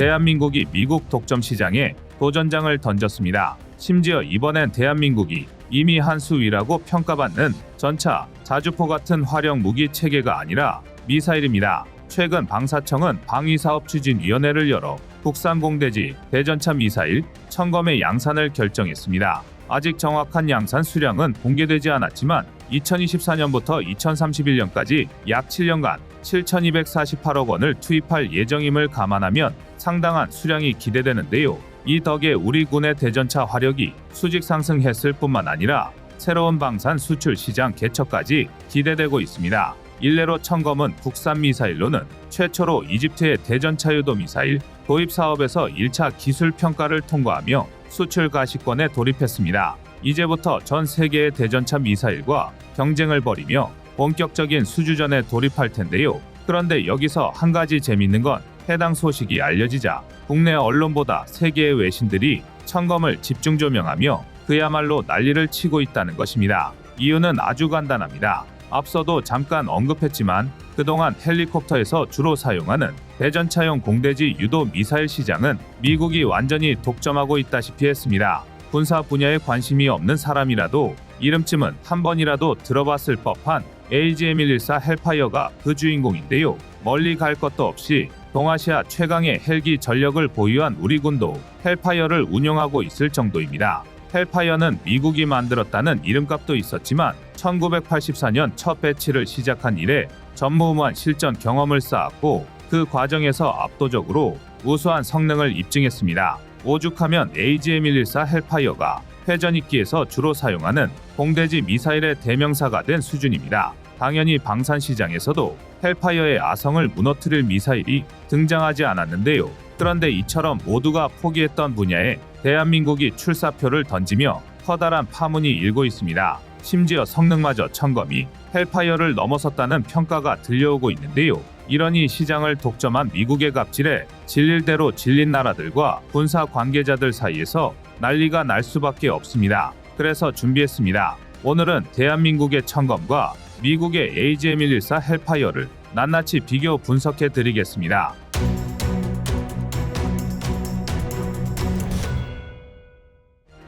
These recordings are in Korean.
대한민국이 미국 독점 시장에 도전장을 던졌습니다. 심지어 이번엔 대한민국이 이미 한 수 위라고 평가받는 전차, 자주포 같은 활용 무기 체계가 아니라 미사일입니다. 최근 방사청은 방위사업 추진위원회를 열어 국산 공대지 대전차 미사일 청검의 양산을 결정했습니다. 아직 정확한 양산 수량은 공개되지 않았지만 2024년부터 2031년까지 약 7년간 7,248억 원을 투입할 예정임을 감안하면 상당한 수량이 기대되는데요. 이 덕에 우리 군의 대전차 화력이 수직 상승했을 뿐만 아니라 새로운 방산 수출 시장 개척까지 기대되고 있습니다. 일례로 청검은 국산 미사일로는 최초로 이집트의 대전차 유도 미사일 도입 사업에서 1차 기술 평가를 통과하며 수출 가시권에 돌입했습니다. 이제부터 전 세계의 대전차 미사일과 경쟁을 벌이며 본격적인 수주전에 돌입할 텐데요. 그런데 여기서 한 가지 재밌는 건 해당 소식이 알려지자 국내 언론보다 세계의 외신들이 청검을 집중 조명하며 그야말로 난리를 치고 있다는 것입니다. 이유는 아주 간단합니다. 앞서도 잠깐 언급했지만 그동안 헬리콥터에서 주로 사용하는 대전차용 공대지 유도 미사일 시장은 미국이 완전히 독점하고 있다시피 했습니다. 군사 분야에 관심이 없는 사람이라도 이름쯤은 한 번이라도 들어봤을 법한 AGM-114 헬파이어가 그 주인공인데요. 멀리 갈 것도 없이 동아시아 최강의 헬기 전력을 보유한 우리 군도 헬파이어를 운용하고 있을 정도입니다. 헬파이어는 미국이 만들었다는 이름값도 있었지만 1984년 첫 배치를 시작한 이래 전무후무한 실전 경험을 쌓았고 그 과정에서 압도적으로 우수한 성능을 입증했습니다. 오죽하면 AGM-114 헬파이어가 회전익기에서 주로 사용하는 공대지 미사일의 대명사가 된 수준입니다. 당연히 방산 시장에서도 헬파이어의 아성을 무너뜨릴 미사일이 등장하지 않았는데요. 그런데 이처럼 모두가 포기했던 분야에 대한민국이 출사표를 던지며 커다란 파문이 일고 있습니다. 심지어 성능마저 청검이 헬파이어를 넘어섰다는 평가가 들려오고 있는데요. 이러니 시장을 독점한 미국의 갑질에 질릴 대로 질린 나라들과 군사 관계자들 사이에서 난리가 날 수밖에 없습니다. 그래서 준비했습니다. 오늘은 대한민국의 청검과 미국의 AGM-114 헬파이어를 낱낱이 비교 분석해 드리겠습니다.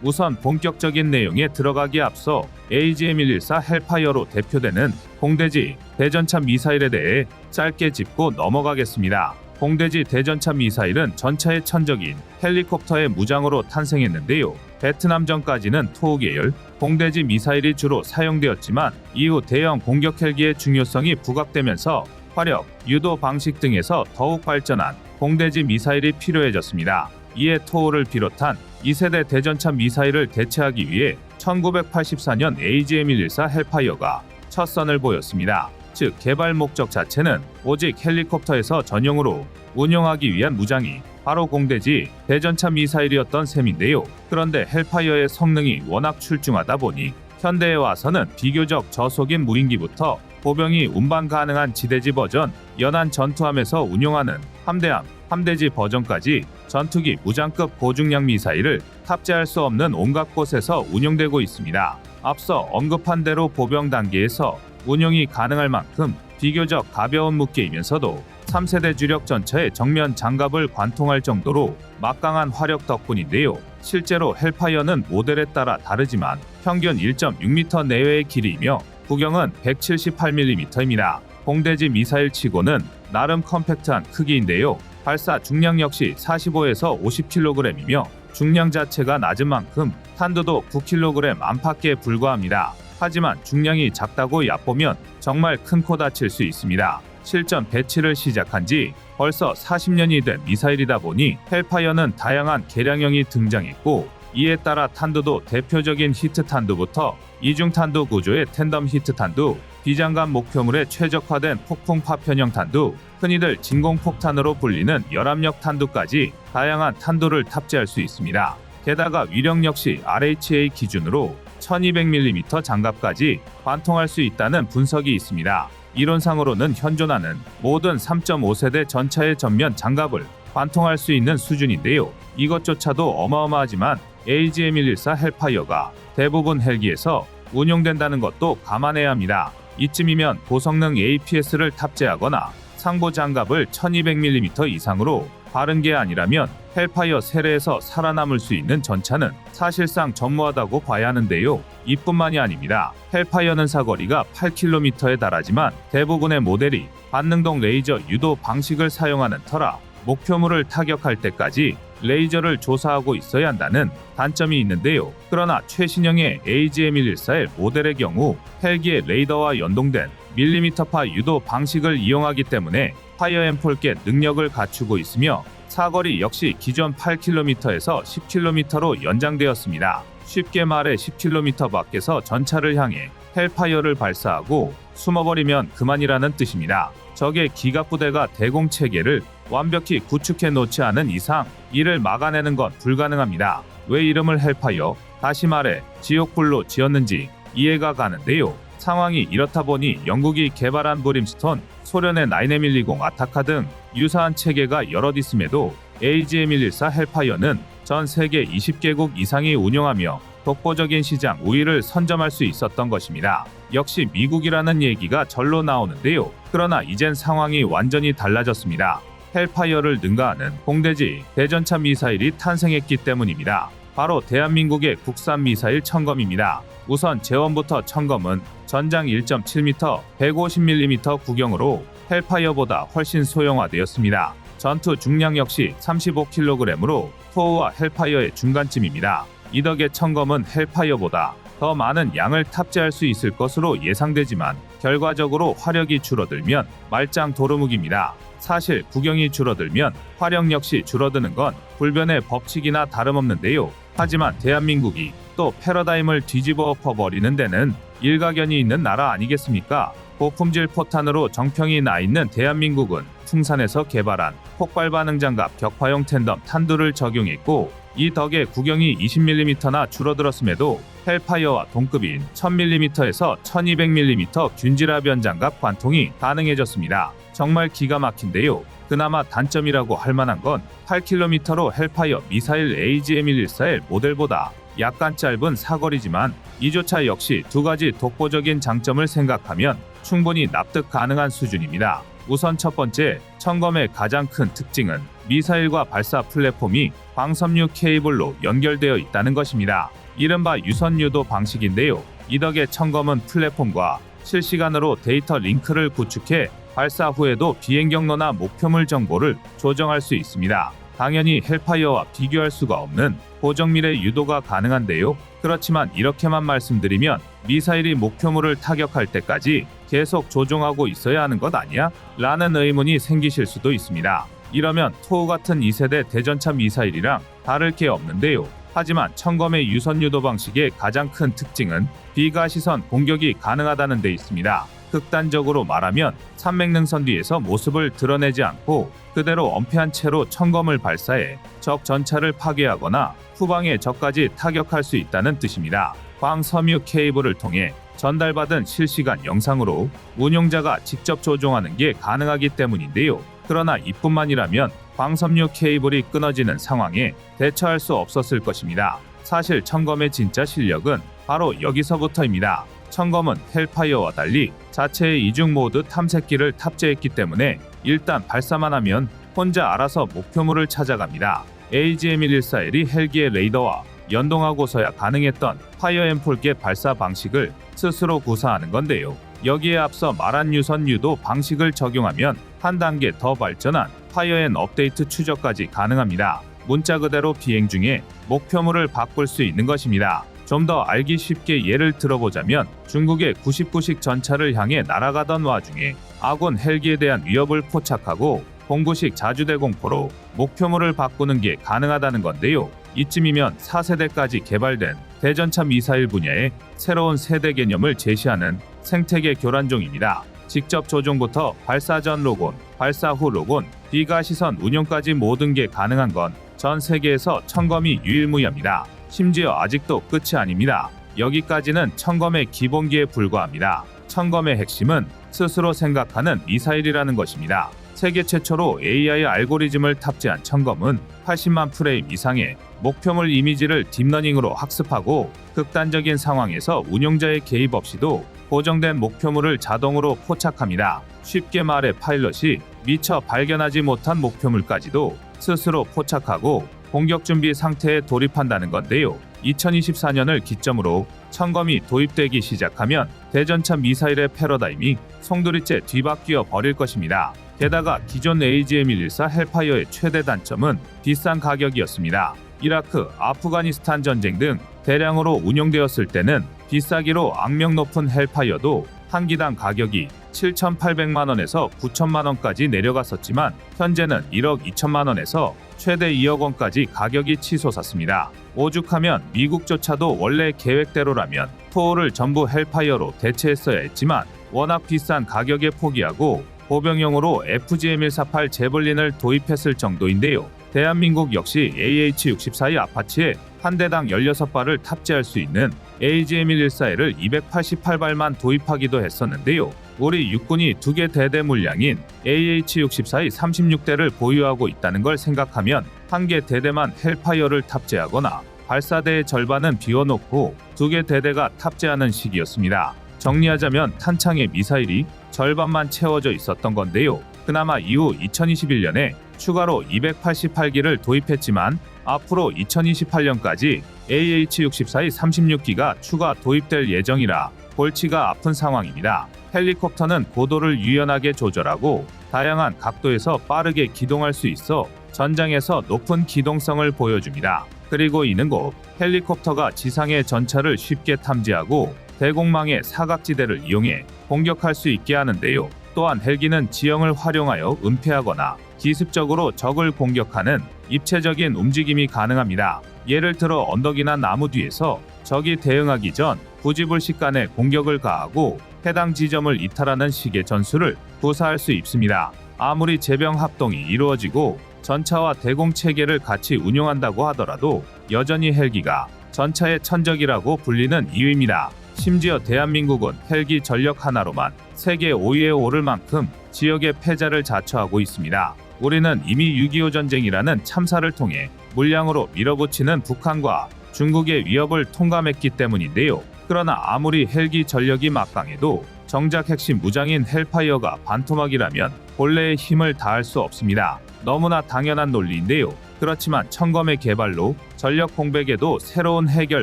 우선 본격적인 내용에 들어가기 앞서 AGM-114 헬파이어로 대표되는 공대지 대전차 미사일에 대해 짧게 짚고 넘어가겠습니다. 공대지 대전차 미사일은 전차의 천적인 헬리콥터의 무장으로 탄생했는데요. 베트남전까지는 토호 계열 공대지 미사일이 주로 사용되었지만 이후 대형 공격 헬기의 중요성이 부각되면서 화력, 유도 방식 등에서 더욱 발전한 공대지 미사일이 필요해졌습니다. 이에 토호를 비롯한 2세대 대전차 미사일을 대체하기 위해 1984년 AGM-114 헬파이어가 첫 선을 보였습니다. 즉 개발 목적 자체는 오직 헬리콥터에서 전용으로 운용하기 위한 무장이 바로 공대지 대전차 미사일이었던 셈인데요. 그런데 헬파이어의 성능이 워낙 출중하다 보니 현대에 와서는 비교적 저속인 무인기부터 보병이 운반 가능한 지대지 버전, 연안 전투함에서 운용하는 함대함, 함대지 버전까지 전투기 무장급 고중량 미사일을 탑재할 수 없는 온갖 곳에서 운용되고 있습니다. 앞서 언급한 대로 보병 단계에서 운용이 가능할 만큼 비교적 가벼운 무게이면서도 3세대 주력 전차의 정면 장갑을 관통할 정도로 막강한 화력 덕분인데요. 실제로 헬파이어는 모델에 따라 다르지만 평균 1.6m 내외의 길이이며 구경은 178mm입니다. 공대지 미사일 치고는 나름 컴팩트한 크기인데요. 발사 중량 역시 45에서 50kg이며 중량 자체가 낮은 만큼 탄두도 9kg 안팎에 불과합니다. 하지만 중량이 작다고 얕보면 정말 큰 코 다칠 수 있습니다. 실전 배치를 시작한 지 벌써 40년이 된 미사일이다 보니 헬파이어는 다양한 개량형이 등장했고 이에 따라 탄두도 대표적인 히트 탄두부터 이중 탄두 구조의 텐덤 히트 탄두, 비장갑 목표물에 최적화된 폭풍 파편형 탄두, 흔히들 진공 폭탄으로 불리는 열압력 탄두까지 다양한 탄두를 탑재할 수 있습니다. 게다가 위력 역시 RHA 기준으로 1200mm 장갑까지 관통할 수 있다는 분석이 있습니다. 이론상으로는 현존하는 모든 3.5세대 전차의 전면 장갑을 관통할 수 있는 수준인데요. 이것조차도 어마어마하지만 AGM-114 헬파이어가 대부분 헬기에서 운용된다는 것도 감안해야 합니다. 이쯤이면 고성능 APS를 탑재하거나 상부 장갑을 1200mm 이상으로 바른 게 아니라면 헬파이어 세례에서 살아남을 수 있는 전차는 사실상 전무하다고 봐야 하는데요. 이뿐만이 아닙니다. 헬파이어는 사거리가 8km에 달하지만 대부분의 모델이 반능동 레이저 유도 방식을 사용하는 터라 목표물을 타격할 때까지 레이저를 조사하고 있어야 한다는 단점이 있는데요. 그러나 최신형의 AGM114의 모델의 경우 헬기의 레이더와 연동된 밀리미터파 유도 방식을 이용하기 때문에 파이어 앰폴계 능력을 갖추고 있으며 사거리 역시 기존 8km에서 10km로 연장되었습니다. 쉽게 말해 10km 밖에서 전차를 향해 헬파이어를 발사하고 숨어버리면 그만이라는 뜻입니다. 적의 기갑 부대가 대공 체계를 완벽히 구축해 놓지 않은 이상 이를 막아내는 건 불가능합니다. 왜 이름을 헬파이어, 다시 말해 지옥불로 지었는지 이해가 가는데요. 상황이 이렇다 보니 영국이 개발한 브림스톤, 소련의 9M120 아타카 등 유사한 체계가 여럿 있음에도 AGM114 헬파이어는 전 세계 20개국 이상이 운영하며 독보적인 시장 우위를 선점할 수 있었던 것입니다. 역시 미국이라는 얘기가 절로 나오는데요. 그러나 이젠 상황이 완전히 달라졌습니다. 헬파이어를 능가하는 공대지 대전차 미사일이 탄생했기 때문입니다. 바로 대한민국의 국산 미사일 청검입니다. 우선 재원부터 청검은 전장 1.7m, 150mm 구경으로 헬파이어보다 훨씬 소형화되었습니다. 전투 중량 역시 35kg으로 토우와 헬파이어의 중간쯤입니다. 이 덕에 청검은 헬파이어보다 더 많은 양을 탑재할 수 있을 것으로 예상되지만 결과적으로 화력이 줄어들면 말짱 도루묵입니다. 사실 구경이 줄어들면 화력 역시 줄어드는 건 불변의 법칙이나 다름없는데요. 하지만 대한민국이 또 패러다임을 뒤집어 엎어버리는 데는 일가견이 있는 나라 아니겠습니까? 고품질 포탄으로 정평이 나 있는 대한민국은 풍산에서 개발한 폭발 반응 장갑 격파용 텐덤 탄두를 적용했고 이 덕에 구경이 20mm나 줄어들었음에도 헬파이어와 동급인 1000mm에서 1200mm 균질화 변장갑 관통이 가능해졌습니다. 정말 기가 막힌데요. 그나마 단점이라고 할 만한 건 8km로 헬파이어 미사일 AGM114의 모델보다 약간 짧은 사거리지만 이조차 역시 두 가지 독보적인 장점을 생각하면 충분히 납득 가능한 수준입니다. 우선 첫 번째, 청검의 가장 큰 특징은 미사일과 발사 플랫폼이 광섬유 케이블로 연결되어 있다는 것입니다. 이른바 유선 유도 방식인데요. 이 덕에 청검은 플랫폼과 실시간으로 데이터 링크를 구축해 발사 후에도 비행 경로나 목표물 정보를 조정할 수 있습니다. 당연히 헬파이어와 비교할 수가 없는 고정밀의 유도가 가능한데요. 그렇지만 이렇게만 말씀드리면 미사일이 목표물을 타격할 때까지 계속 조종하고 있어야 하는 것 아니야? 라는 의문이 생기실 수도 있습니다. 이러면 토우 같은 2세대 대전차 미사일이랑 다를 게 없는데요. 하지만 청검의 유선 유도 방식의 가장 큰 특징은 비가 시선 공격이 가능하다는 데 있습니다. 극단적으로 말하면 산맥능선 뒤에서 모습을 드러내지 않고 그대로 엄폐한 채로 청검을 발사해 적 전차를 파괴하거나 후방의 적까지 타격할 수 있다는 뜻입니다. 광섬유 케이블을 통해 전달받은 실시간 영상으로 운용자가 직접 조종하는 게 가능하기 때문인데요. 그러나 이뿐만이라면 광섬유 케이블이 끊어지는 상황에 대처할 수 없었을 것입니다. 사실 청검의 진짜 실력은 바로 여기서부터입니다. 청검은 헬파이어와 달리 자체의 이중 모드 탐색기를 탑재했기 때문에 일단 발사만 하면 혼자 알아서 목표물을 찾아갑니다. AGM-114L이 헬기의 레이더와 연동하고서야 가능했던 파이어 앰폴계 발사 방식을 스스로 구사하는 건데요. 여기에 앞서 말한 유선 유도 방식을 적용하면 한 단계 더 발전한 파이어앤 업데이트 추적까지 가능합니다. 문자 그대로 비행 중에 목표물을 바꿀 수 있는 것입니다. 좀 더 알기 쉽게 예를 들어보자면 중국의 99식 전차를 향해 날아가던 와중에 아군 헬기에 대한 위협을 포착하고 공구식 자주대 공포로 목표물을 바꾸는 게 가능하다는 건데요. 이쯤이면 4세대까지 개발된 대전차 미사일 분야의 새로운 세대 개념을 제시하는 생태계 교란종입니다. 직접 조종부터 발사 전 로곤, 발사 후 로곤, 비가 시선 운용까지 모든 게 가능한 건 전 세계에서 청검이 유일무이합니다. 심지어 아직도 끝이 아닙니다. 여기까지는 청검의 기본기에 불과합니다. 청검의 핵심은 스스로 생각하는 미사일이라는 것입니다. 세계 최초로 AI 알고리즘을 탑재한 청검은 80만 프레임 이상의 목표물 이미지를 딥러닝으로 학습하고 극단적인 상황에서 운용자의 개입 없이도 고정된 목표물을 자동으로 포착합니다. 쉽게 말해 파일럿이 미처 발견하지 못한 목표물까지도 스스로 포착하고 공격 준비 상태에 돌입한다는 건데요. 2024년을 기점으로 청검이 도입되기 시작하면 대전차 미사일의 패러다임이 송두리째 뒤바뀌어 버릴 것입니다. 게다가 기존 AGM-114 헬파이어의 최대 단점은 비싼 가격이었습니다. 이라크, 아프가니스탄 전쟁 등 대량으로 운용되었을 때는 비싸기로 악명 높은 헬파이어도 한 기당 가격이 7,800만 원에서 9천만 원까지 내려갔었지만 현재는 1억 2천만 원에서 최대 2억 원까지 가격이 치솟았습니다. 오죽하면 미국조차도 원래 계획대로라면 토어를 전부 헬파이어로 대체했어야 했지만 워낙 비싼 가격에 포기하고 보병용으로 FGM-148 제블린을 도입했을 정도인데요. 대한민국 역시 AH-64의 아파치에 한 대당 16발을 탑재할 수 있는 AGM-114L을 288발만 도입하기도 했었는데요. 우리 육군이 두 개 대대 물량인 AH-64의 36대를 보유하고 있다는 걸 생각하면 한 개 대대만 헬파이어를 탑재하거나 발사대의 절반은 비워놓고 두 개 대대가 탑재하는 시기였습니다. 정리하자면 탄창의 미사일이 절반만 채워져 있었던 건데요. 그나마 이후 2021년에 추가로 288기를 도입했지만 앞으로 2028년까지 AH-64의 36기가 추가 도입될 예정이라 골치가 아픈 상황입니다. 헬리콥터는 고도를 유연하게 조절하고 다양한 각도에서 빠르게 기동할 수 있어 전장에서 높은 기동성을 보여줍니다. 그리고 이는 곧 헬리콥터가 지상의 전차를 쉽게 탐지하고 대공망의 사각지대를 이용해 공격할 수 있게 하는데요. 또한 헬기는 지형을 활용하여 은폐하거나 기습적으로 적을 공격하는 입체적인 움직임이 가능합니다. 예를 들어 언덕이나 나무 뒤에서 적이 대응하기 전 부지불식간에 공격을 가하고 해당 지점을 이탈하는 식의 전술을 구사할 수 있습니다. 아무리 제병 합동이 이루어지고 전차와 대공 체계를 같이 운용한다고 하더라도 여전히 헬기가 전차의 천적이라고 불리는 이유입니다. 심지어 대한민국은 헬기 전력 하나로만 세계 5위에 오를 만큼 지역의 패자를 자처하고 있습니다. 우리는 이미 6.25 전쟁이라는 참사를 통해 물량으로 밀어붙이는 북한과 중국의 위협을 통감했기 때문인데요. 그러나 아무리 헬기 전력이 막강해도 정작 핵심 무장인 헬파이어가 반토막이라면 본래의 힘을 다할 수 없습니다. 너무나 당연한 논리인데요. 그렇지만 청검의 개발로 전력 공백에도 새로운 해결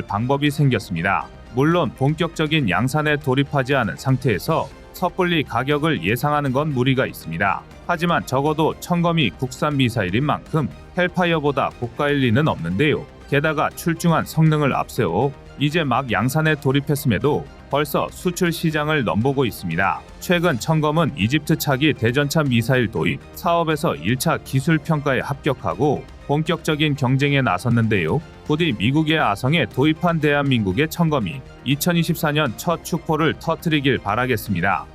방법이 생겼습니다. 물론 본격적인 양산에 돌입하지 않은 상태에서 섣불리 가격을 예상하는 건 무리가 있습니다. 하지만 적어도 청검이 국산 미사일인 만큼 헬파이어보다 고가일 리는 없는데요. 게다가 출중한 성능을 앞세워 이제 막 양산에 돌입했음에도 벌써 수출 시장을 넘보고 있습니다. 최근 청검은 이집트 차기 대전차 미사일 도입 사업에서 1차 기술 평가에 합격하고 본격적인 경쟁에 나섰는데요. 부디 미국의 아성에 도입한 대한민국의 청검이 2024년 첫 축포를 터뜨리길 바라겠습니다.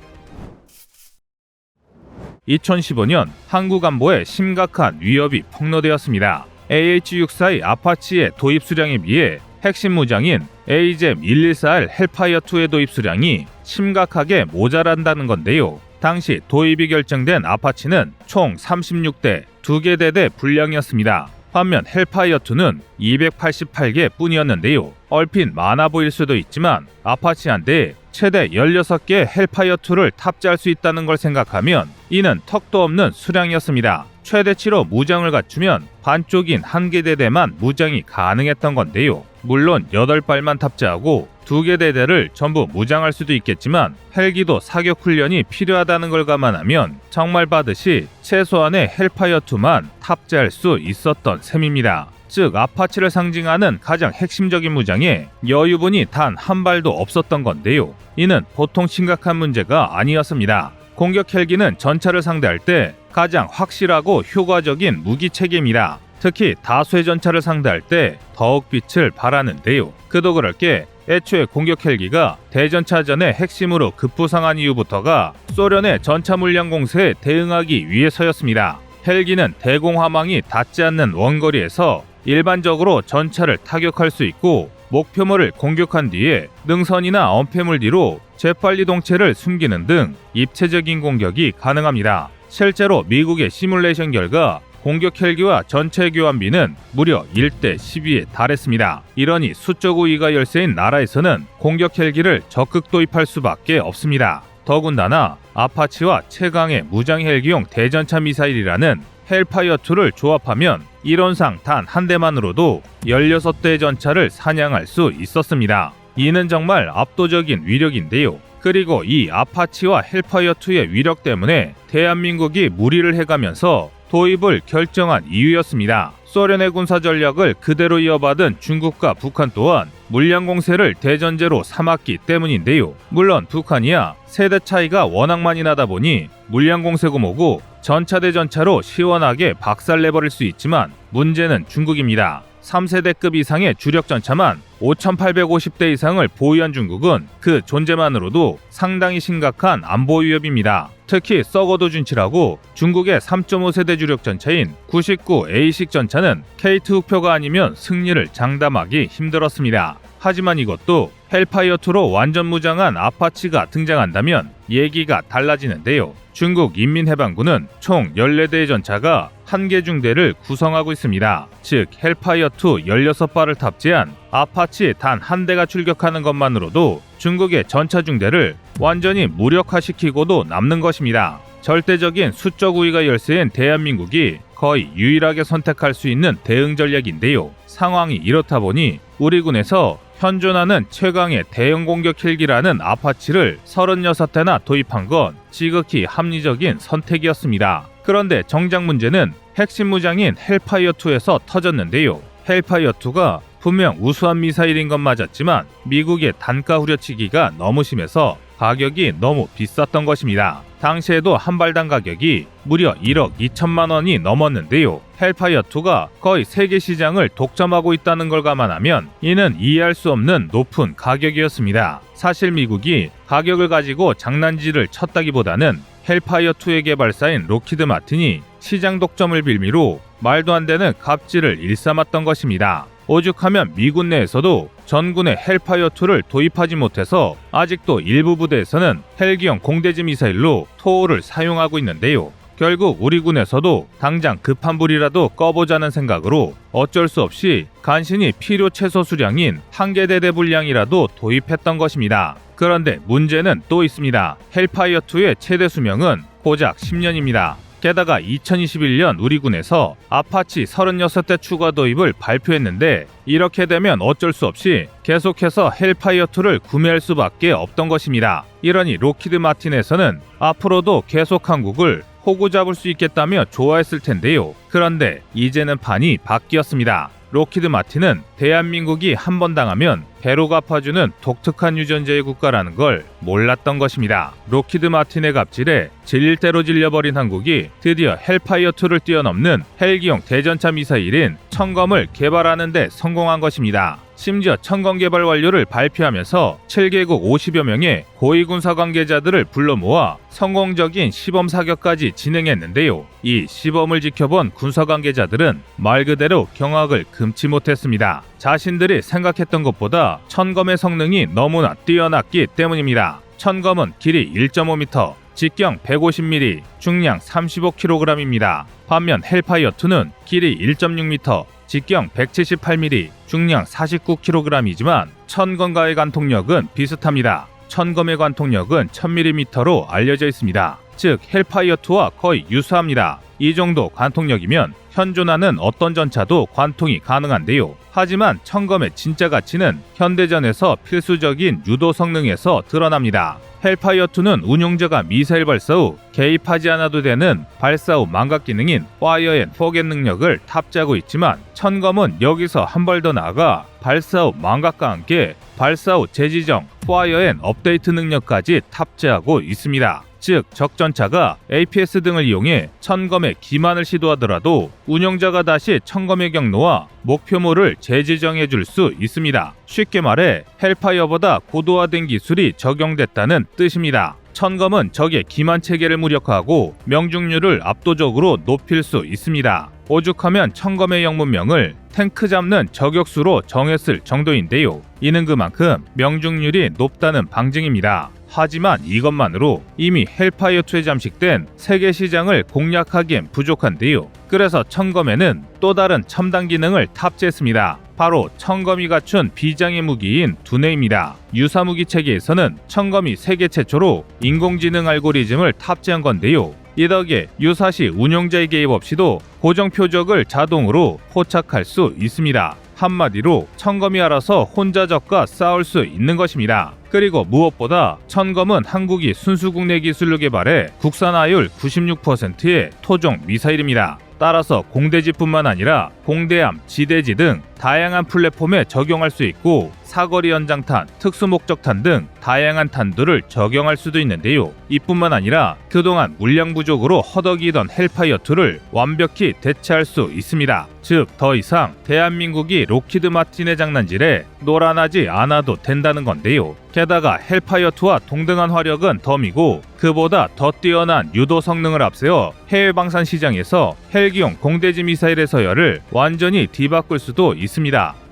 2015년 한국 안보에 심각한 위협이 폭로되었습니다. AH-64의 아파치의 도입 수량에 비해 핵심 무장인 AGM-114L 헬파이어2의 도입 수량이 심각하게 모자란다는 건데요. 당시 도입이 결정된 아파치는 총 36대, 2개 대대 분량이었습니다. 반면 헬파이어2는 288개 뿐이었는데요. 얼핏 많아 보일 수도 있지만 아파치 한 대에 최대 16개의 헬파이어2를 탑재할 수 있다는 걸 생각하면 이는 턱도 없는 수량이었습니다. 최대치로 무장을 갖추면 반쪽인 한 개 대대만 무장이 가능했던 건데요. 물론 8발만 탑재하고 두 개 대대를 전부 무장할 수도 있겠지만 헬기도 사격 훈련이 필요하다는 걸 감안하면 정말 받듯이 최소한의 헬파이어2만 탑재할 수 있었던 셈입니다. 즉 아파치를 상징하는 가장 핵심적인 무장에 여유분이 단 한 발도 없었던 건데요. 이는 보통 심각한 문제가 아니었습니다. 공격 헬기는 전차를 상대할 때 가장 확실하고 효과적인 무기 체계입니다. 특히 다수의 전차를 상대할 때 더욱 빛을 발하는데요. 그도 그럴 게 애초에 공격 헬기가 대전차전의 핵심으로 급부상한 이후부터가 소련의 전차 물량 공세에 대응하기 위해서였습니다. 헬기는 대공 화망이 닿지 않는 원거리에서 일반적으로 전차를 타격할 수 있고 목표물을 공격한 뒤에 능선이나 엄폐물 뒤로 재빨리 동체를 숨기는 등 입체적인 공격이 가능합니다. 실제로 미국의 시뮬레이션 결과 공격 헬기와 전체 교환비는 무려 1대 12에 달했습니다. 이러니 수적 우위가 열세인 나라에서는 공격 헬기를 적극 도입할 수밖에 없습니다. 더군다나 아파치와 최강의 무장 헬기용 대전차 미사일이라는 헬파이어 2를 조합하면 이론상 단 한 대만으로도 16대 전차를 사냥할 수 있었습니다. 이는 정말 압도적인 위력인데요. 그리고 이 아파치와 헬파이어 2의 위력 때문에 대한민국이 무리를 해가면서 도입을 결정한 이유였습니다. 소련의 군사 전략을 그대로 이어받은 중국과 북한 또한 물량 공세를 대전제로 삼았기 때문인데요. 물론 북한이야 세대 차이가 워낙 많이 나다 보니 물량 공세고 뭐고 전차 대 전차로 시원하게 박살내버릴 수 있지만 문제는 중국입니다. 3세대급 이상의 주력 전차만 5,850대 이상을 보유한 중국은 그 존재만으로도 상당히 심각한 안보 위협입니다. 특히 썩어도 준치라고 중국의 3.5세대 주력 전차인 99A식 전차는 K2 흑표가 아니면 승리를 장담하기 힘들었습니다. 하지만 이것도 헬파이어2로 완전 무장한 아파치가 등장한다면 얘기가 달라지는데요. 중국 인민해방군은 총 14대의 전차가 한 개 중대를 구성하고 있습니다. 즉 헬파이어2 16발을 탑재한 아파치 단 한 대가 출격하는 것만으로도 중국의 전차 중대를 완전히 무력화시키고도 남는 것입니다. 절대적인 수적 우위가 열세인 대한민국이 거의 유일하게 선택할 수 있는 대응 전략인데요. 상황이 이렇다 보니 우리 군에서 현존하는 최강의 대형 공격 헬기라는 아파치를 36대나 도입한 건 지극히 합리적인 선택이었습니다. 그런데 정작 문제는 핵심 무장인 헬파이어2에서 터졌는데요. 헬파이어2가 분명 우수한 미사일인 건 맞았지만 미국의 단가 후려치기가 너무 심해서 가격이 너무 비쌌던 것입니다. 당시에도 한 발당 가격이 무려 1억 2천만 원이 넘었는데요. 헬파이어2가 거의 세계 시장을 독점하고 있다는 걸 감안하면 이는 이해할 수 없는 높은 가격이었습니다. 사실 미국이 가격을 가지고 장난질을 쳤다기보다는 헬파이어2의 개발사인 로키드 마틴이 시장 독점을 빌미로 말도 안 되는 갑질을 일삼았던 것입니다. 오죽하면 미군 내에서도 전군의 헬파이어2를 도입하지 못해서 아직도 일부 부대에서는 헬기형 공대지 미사일로 토호를 사용하고 있는데요. 결국 우리 군에서도 당장 급한 불이라도 꺼보자는 생각으로 어쩔 수 없이 간신히 필요 최소 수량인 한 개 대대 분량이라도 도입했던 것입니다. 그런데 문제는 또 있습니다. 헬파이어2의 최대 수명은 고작 10년입니다. 게다가 2021년 우리 군에서 아파치 36대 추가 도입을 발표했는데 이렇게 되면 어쩔 수 없이 계속해서 헬파이어2를 구매할 수밖에 없던 것입니다. 이러니 로키드 마틴에서는 앞으로도 계속 한국을 호구 잡을 수 있겠다며 좋아했을 텐데요. 그런데 이제는 판이 바뀌었습니다. 로키드 마틴은 대한민국이 한 번 당하면 배로 갚아주는 독특한 유전자의 국가라는 걸 몰랐던 것입니다. 로키드 마틴의 갑질에 질릴 대로 질려버린 한국이 드디어 헬파이어2를 뛰어넘는 헬기용 대전차 미사일인 청검을 개발하는 데 성공한 것입니다. 심지어 청검 개발 완료를 발표하면서 7개국 50여 명의 고위 군사 관계자들을 불러 모아 성공적인 시범 사격까지 진행했는데요. 이 시범을 지켜본 군사 관계자들은 말 그대로 경악을 금치 못했습니다. 자신들이 생각했던 것보다 천검의 성능이 너무나 뛰어났기 때문입니다. 천검은 길이 1.5m, 직경 150mm, 중량 35kg입니다. 반면 헬파이어2는 길이 1.6m, 직경 178mm, 중량 49kg이지만 천검과의 관통력은 비슷합니다. 천검의 관통력은 1000mm로 알려져 있습니다. 즉 헬파이어2와 거의 유사합니다. 이 정도 관통력이면 현존하는 어떤 전차도 관통이 가능한데요. 하지만 천검의 진짜 가치는 현대전에서 필수적인 유도 성능에서 드러납니다. 헬파이어2는 운용자가 미사일 발사 후 개입하지 않아도 되는 발사 후 망각 기능인 파이어 앤 포겟 능력을 탑재하고 있지만 천검은 여기서 한 발 더 나아가 발사 후 망각과 함께 발사 후 재지정, 파이어 앤 업데이트 능력까지 탑재하고 있습니다. 즉 적전차가 APS 등을 이용해 천검의 기만을 시도하더라도 운영자가 다시 천검의 경로와 목표물을 재지정해 줄 수 있습니다. 쉽게 말해 헬파이어보다 고도화된 기술이 적용됐다는 뜻입니다. 천검은 적의 기만 체계를 무력화하고 명중률을 압도적으로 높일 수 있습니다. 오죽하면 천검의 영문명을 탱크 잡는 저격수로 정했을 정도인데요. 이는 그만큼 명중률이 높다는 방증입니다. 하지만 이것만으로 이미 헬파이어2에 잠식된 세계 시장을 공략하기엔 부족한데요. 그래서 천검에는 또 다른 첨단 기능을 탑재했습니다. 바로 천검이 갖춘 비장의 무기인 두뇌입니다. 유사 무기 체계에서는 천검이 세계 최초로 인공지능 알고리즘을 탑재한 건데요. 이 덕에 유사시 운용자의 개입 없이도 고정 표적을 자동으로 포착할 수 있습니다. 한마디로 천검이 알아서 혼자적과 싸울 수 있는 것입니다. 그리고 무엇보다 천검은 한국이 순수 국내 기술로 개발해 국산화율 96%의 토종 미사일입니다. 따라서 공대지뿐만 아니라 공대함, 지대지 등 다양한 플랫폼에 적용할 수 있고 사거리 연장탄, 특수목적탄 등 다양한 탄두를 적용할 수도 있는데요. 이뿐만 아니라 그동안 물량 부족으로 허덕이던 헬파이어 2를 완벽히 대체할 수 있습니다. 즉, 더 이상 대한민국이 로키드 마틴의 장난질에 놀아나지 않아도 된다는 건데요. 게다가 헬파이어 2와 동등한 화력은 덤이고 그보다 더 뛰어난 유도 성능을 앞세워 해외 방산 시장에서 헬기용 공대지 미사일의 서열을 완전히 뒤바꿀 수도 있습니다.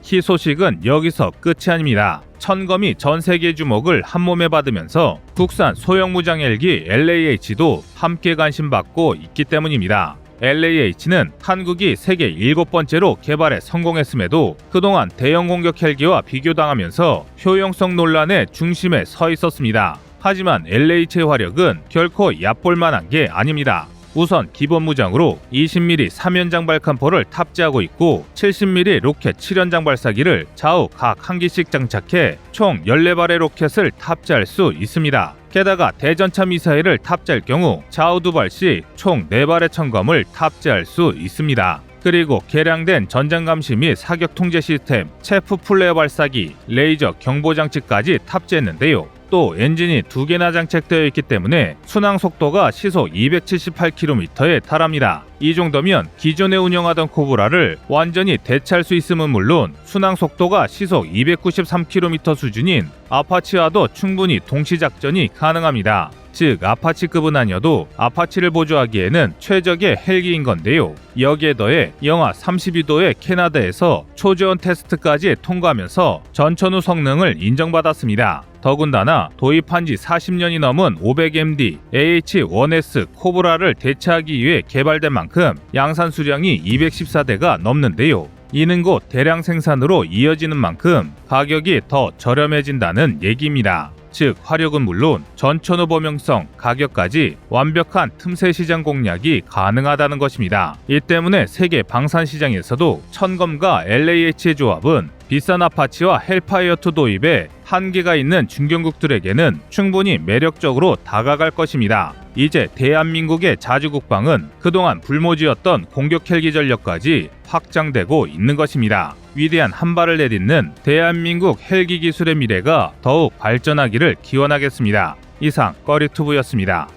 희 소식은 여기서 끝이 아닙니다. 천검이 전 세계 주목을 한 몸에 받으면서 국산 소형 무장 헬기 LAH도 함께 관심받고 있기 때문입니다. LAH는 한국이 세계 일곱 번째로 개발에 성공했음에도 그동안 대형 공격 헬기와 비교당하면서 효용성 논란의 중심에 서 있었습니다. 하지만 LH의 화력은 결코 얕볼 만한 게 아닙니다. 우선 기본 무장으로 20mm 3연장 발칸포를 탑재하고 있고 70mm 로켓 7연장 발사기를 좌우 각 한 기씩 장착해 총 14발의 로켓을 탑재할 수 있습니다. 게다가 대전차 미사일을 탑재할 경우 좌우 두 발씩 총 4발의 천검을 탑재할 수 있습니다. 그리고 개량된 전장 감시 및 사격 통제 시스템, 체프 플레어 발사기, 레이저 경보 장치까지 탑재했는데요. 또 엔진이 두 개나 장착되어 있기 때문에 순항 속도가 시속 278km에 달합니다. 이 정도면 기존에 운영하던 코브라를 완전히 대체할 수 있음은 물론 순항 속도가 시속 293km 수준인 아파치와도 충분히 동시 작전이 가능합니다. 즉 아파치급은 아니어도 아파치를 보조하기에는 최적의 헬기인 건데요. 여기에 더해 영하 32도의 캐나다에서 초저온 테스트까지 통과하면서 전천후 성능을 인정받았습니다. 더군다나 도입한 지 40년이 넘은 500MD AH-1S 코브라를 대체하기 위해 개발된 만큼 양산 수량이 214대가 넘는데요. 이는 곧 대량 생산으로 이어지는 만큼 가격이 더 저렴해진다는 얘기입니다. 즉 화력은 물론 전천후 범용성, 가격까지 완벽한 틈새 시장 공략이 가능하다는 것입니다. 이 때문에 세계 방산 시장에서도 천검과 LAH의 조합은 비싼 아파치와 헬파이어2 도입에 한계가 있는 중견국들에게는 충분히 매력적으로 다가갈 것입니다. 이제 대한민국의 자주국방은 그동안 불모지였던 공격 헬기 전력까지 확장되고 있는 것입니다. 위대한 한 발을 내딛는 대한민국 헬기 기술의 미래가 더욱 발전하기를 기원하겠습니다. 이상 꺼리투브였습니다.